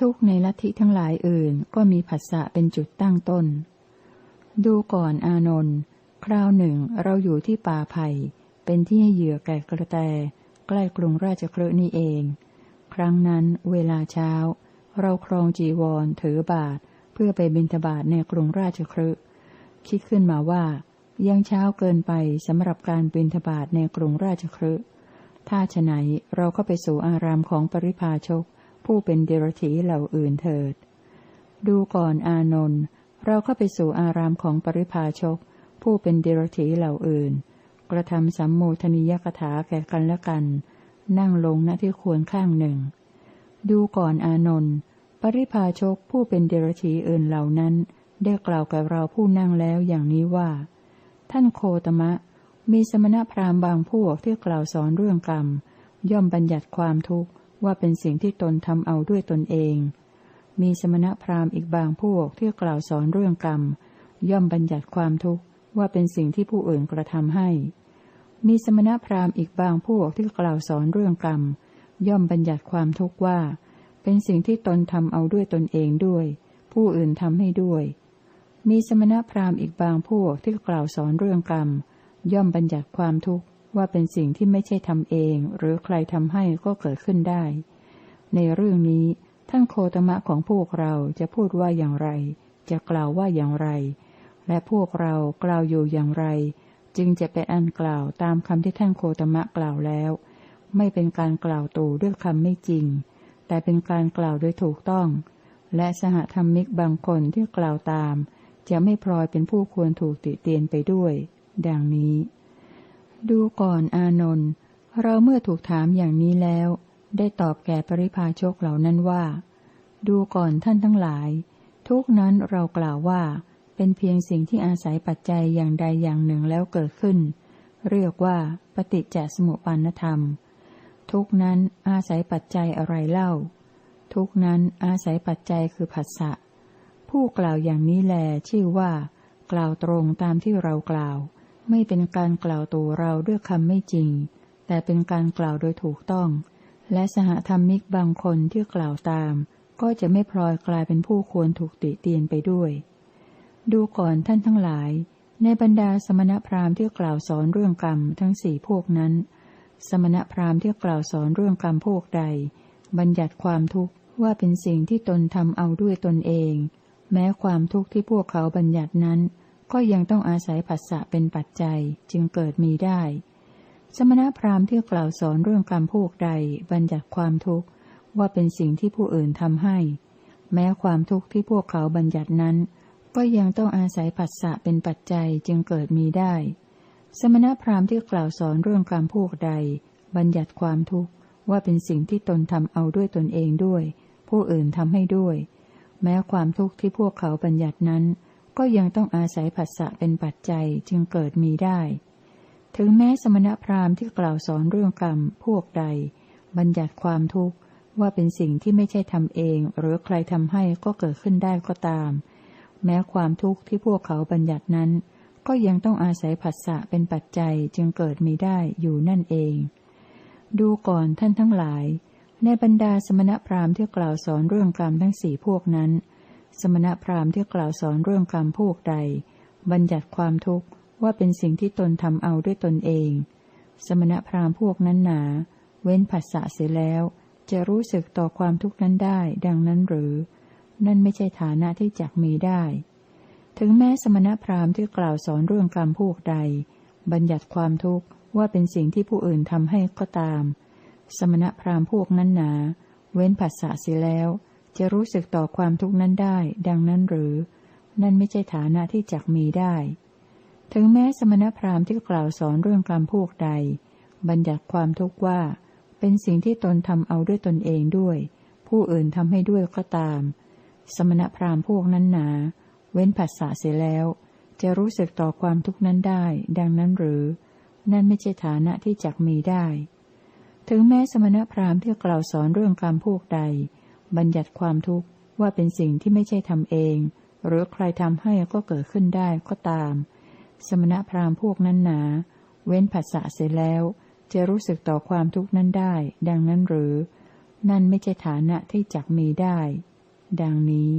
ทุกข์ในลัทธิทั้งหลายอื่น ก็มีผัสสะเป็นจุดตั้งต้น ดูก่อนอานนท์คราวหนึ่งเราอยู่ที่ป่าไผ่เป็นที่ให้เหยื่อแก่กระแต ใกล้กรุงราชครืนี่เอง ครั้งนั้นเวลาเช้า เราครองจีวรถือบาท เพื่อไปบิณฑบาตในกรุงราชครืคิดขึ้นมาว่า ยังเช้าเกินไปสำหรับการบิณฑบาตในกรุงราชครืถ้าฉไหนเราก็ไปสู่อารามของปริพาชก ผู้เป็นเดรธีเหล่าอื่นเถิด ดูก่อนอานนท์เราเข้าไปสู่อารามของปริพาชก ผู้เป็นเดรธีเหล่าอื่น กระทำสัมโมทนิยกถาแก่กันและกัน นั่งลงณที่ควรข้างหนึ่ง ดูก่อนอานนท์ปริพาชกผู้เป็นเดรธีอื่นเหล่านั้น ได้กล่าวกับเราผู้นั่งแล้วอย่างนี้ว่า ท่านโคตมะ มีสมณพราหมณ์บางพวกที่กล่าวสอนเรื่องกรรม ย่อมบัญญัติความทุกข์ ว่าเป็นสิ่งที่ตนทำเอาด้วยตนเอง มีสมณพราหมณ์อีกบางพวกที่กล่าวสอนเรื่องกรรม ย่อมบัญญัติความทุกข์ว่าเป็นสิ่งที่ผู้อื่นกระทำให้ มีสมณพราหมณ์อีกบางพวกที่กล่าวสอนเรื่องกรรม ย่อมบัญญัติความทุกข์ว่า เป็นสิ่งที่ตนทำเอาด้วยตนเองด้วย ผู้อื่นทำให้ด้วย มีสมณพราหมณ์อีกบางพวกที่กล่าวสอนเรื่องกรรม ย่อมบัญญัติความทุกข์ ว่าเป็นสิ่งที่ไม่ใช่ทำเอง หรือใครทำให้ก็เกิดขึ้นได้ ในเรื่องนี้ท่านโคตมะของพวกเราจะพูดว่าอย่างไร จะกล่าวว่าอย่างไร และพวกเรากล่าวอยู่อย่างไร จึงจะเป็นอันกล่าวตามคำที่ท่านโคตมะกล่าวแล้ว ไม่เป็นการกล่าวตู่ด้วยคำไม่จริง แต่เป็นการกล่าวโดยถูกต้อง และสหธรรมิกบางคนที่กล่าวตาม จะไม่พลอยเป็นผู้ควรถูกติเตียนไปด้วย ดังนี้ ดูก่อนอานนท์เราเมื่อถูกถามอย่างนี้แล้ว ได้ตอบแก่ปริพาชกเหล่านั้นว่า ดูก่อนท่านทั้งหลาย ทุกนั้นเรากล่าวว่า เป็นเพียงสิ่งที่อาศัยปัจจัยอย่างใดอย่างหนึ่งแล้วเกิดขึ้น เรียกว่าปฏิจจสมุปปานธรรม ทุกนั้นอาศัยปัจจัยอะไรเล่า ทุกนั้นอาศัยปัจจัยคือผัสสะผู้กล่าวอย่างนี้แลชื่อว่า กล่าวตรงตามที่เรากล่าว ไม่เป็นการกล่าวตัวเราด้วยคำไม่จริง แต่เป็นการกล่าวโดยถูกต้อง และสหธรรมิกบางคนที่กล่าวตาม ก็จะไม่พลอยกลายเป็นผู้ควรถูกติเตียนไปด้วย ดูก่อนท่านทั้งหลาย ในบรรดาสมณพราหมณ์ที่กล่าวสอนเรื่องกรรมทั้งสี่พวกนั้น สมณพราหมณ์ที่กล่าวสอนเรื่องกรรมพวกใด บัญญัติความทุกข์ว่าเป็นสิ่งที่ตนทำเอาด้วยตนเอง แม้ความทุกข์ที่พวกเขาบัญญัตินั้น ก็ยังต้องอาศัยผัสสะเป็นปัจจัยจึงเกิดมีได้ สมณพราหมณ์ที่กล่าวสอนเรื่องกรรมพวกใดบัญญัติความทุกข์ว่าเป็นสิ่งที่ผู้อื่นทำให้ แม้ความทุกข์ที่พวกเขาบัญญัตินั้น ก็ยังต้องอาศัยผัสสะเป็นปัจจัยจึงเกิดมีได้ สมณพราหมณ์ที่กล่าวสอนเรื่องกรรมพวกใด บัญญัติความทุกข์ว่าเป็นสิ่งที่ตนทำเอาด้วยตนเองด้วย ผู้อื่นทำให้ด้วย แม้ความทุกข์ที่พวกเขาบัญญัตินั้น ก็ยังต้องอาศัยผัสสะเป็นปัจจัยจึงเกิดมีได้ ถึงแม้สมณพราหมณ์ที่กล่าวสอนเรื่องกรรมพวกใด บัญญัติความทุกข์ว่าเป็นสิ่งที่ไม่ใช่ทำเอง หรือใครทำให้ก็เกิดขึ้นได้ก็ตาม แม้ความทุกข์ที่พวกเขาบัญญัตินั้น ก็ยังต้องอาศัยผัสสะเป็นปัจจัยจึงเกิดมีได้อยู่นั่นเอง ดูก่อนท่านทั้งหลาย ในบรรดาสมณพราหมณ์ที่กล่าวสอนเรื่องกรรมทั้งสี่พวกนั้น สมณพราหมณ์ที่กล่าวสอนเรื่องกรรมพวกใด บัญญัติความทุกข์ว่าเป็นสิ่งที่ตนทำเอาด้วยตนเอง สมณพราหมณ์พวกนั้นหนา เว้นผัสสะเสียแล้ว จะรู้สึกต่อความทุกข์นั้นได้ ดังนั้นหรือ นั่นไม่ใช่ฐานะที่จักมีได้ ถึงแม้สมณพราหมณ์ที่กล่าวสอนเรื่องกรรมพวกใด บัญญัติความทุกข์ว่าเป็นสิ่งที่ผู้อื่นทำให้ก็ตาม สมณพราหมณ์พวกนั้นหนา เว้นผัสสะเสียแล้ว จะรู้สึกต่อความทุกข์นั้นได้ ดังนั้นหรือ นั่นไม่ใช่ฐานะที่จักมีได้ ถึงแม้สมณพราหมณ์ที่กล่าวสอนเรื่องกรรมพวกใด บัญญัติความทุกข์ว่า เป็นสิ่งที่ตนทำเอาด้วยตนเองด้วย ผู้อื่นทำให้ด้วยก็ตาม สมณพราหมณ์พวกนั้นหนา เว้นผัสสะเสียแล้ว จะรู้สึกต่อความทุกข์นั้นได้ ดังนั้นหรือ นั่นไม่ใช่ฐานะที่จักมีได้ ถึงแม้สมณพราหมณ์ที่กล่าวสอนเรื่องกรรมพวกใด บัญญัติความทุกข์ว่าเป็นสิ่งที่ไม่ใช่ทำเอง หรือใครทำให้ก็เกิดขึ้นได้ก็ตาม สมณพราหมณ์พวกนั้นหนา เว้นผัสสะเสร็จแล้ว จะรู้สึกต่อความทุกข์นั้นได้ ดังนั้นหรือ นั่นไม่ใช่ฐานะที่จักมีได้ ดังนี้